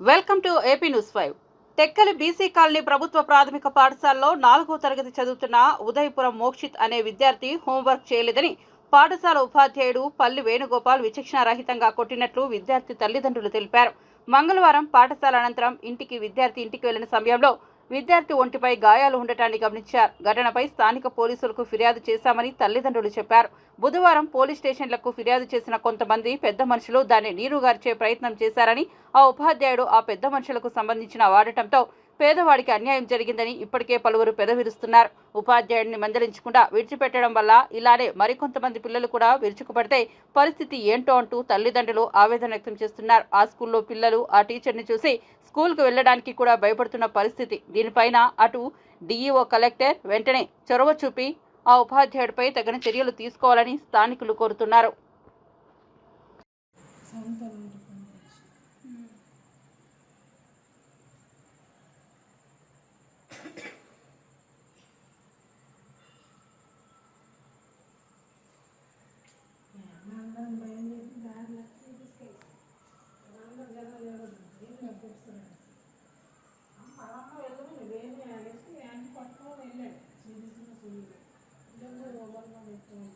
Welcome to AP news five. Tekkali BC colony ప్రభుత్వ ప్రాథమిక పాఠశాలలో నాలుగో తరగతి చదువుతున్న ఉదయపురం మోక్షిత్ అనే విద్యార్థి హోంవర్క్ చేయలేదని పాఠశాల ఉపాధ్యాయుడు పల్లి వేణుగోపాల్ విచక్షణారహితంగా కొట్టినట్లు విద్యార్థి తల్లిదండ్రులు తెలిపారు. మంగళవారం పాఠశాల అనంతరం ఇంటికి విద్యార్థి ఇంటికి వెళ్ళిన సమయంలో విద్యార్థి ఒంటిపై గాయాలు ఉండటాన్ని గమనించారు. ఘటనపై స్థానిక పోలీసులకు ఫిర్యాదు చేశామని తల్లిదండ్రులు చెప్పారు. బుధవారం పోలీస్ స్టేషన్లకు ఫిర్యాదు చేసిన కొంతమంది పెద్ద మనుషులు దాన్ని నీరుగార్చే ప్రయత్నం చేశారని ఆ ఉపాధ్యాయుడు ఆ పెద్ద మనుషులకు సంబంధించిన వాడటంతో పేదవాడికి అన్యాయం జరిగిందని ఇప్పటికే పలువురు పెదవిరుస్తున్నారు. ఉపాధ్యాయుడిని మందలించకుండా విడిచిపెట్టడం వల్ల ఇలానే మరికొంతమంది పిల్లలు కూడా విరుచుకుపడితే పరిస్థితి ఏంటో అంటూ తల్లిదండ్రులు ఆవేదన వ్యక్తం చేస్తున్నారు. ఆ స్కూల్లో పిల్లలు ఆ టీచర్ని చూసి స్కూల్కు వెళ్ళడానికి కూడా భయపడుతున్న పరిస్థితి. దీనిపైన అటు డిఈఓ కలెక్టర్ వెంటనే చొరవ చూపి ఆ ఉపాధ్యాయుడిపై తగిన చర్యలు తీసుకోవాలని స్థానికులు కోరుతున్నారు. 음, 이런 걸 먹으면 좀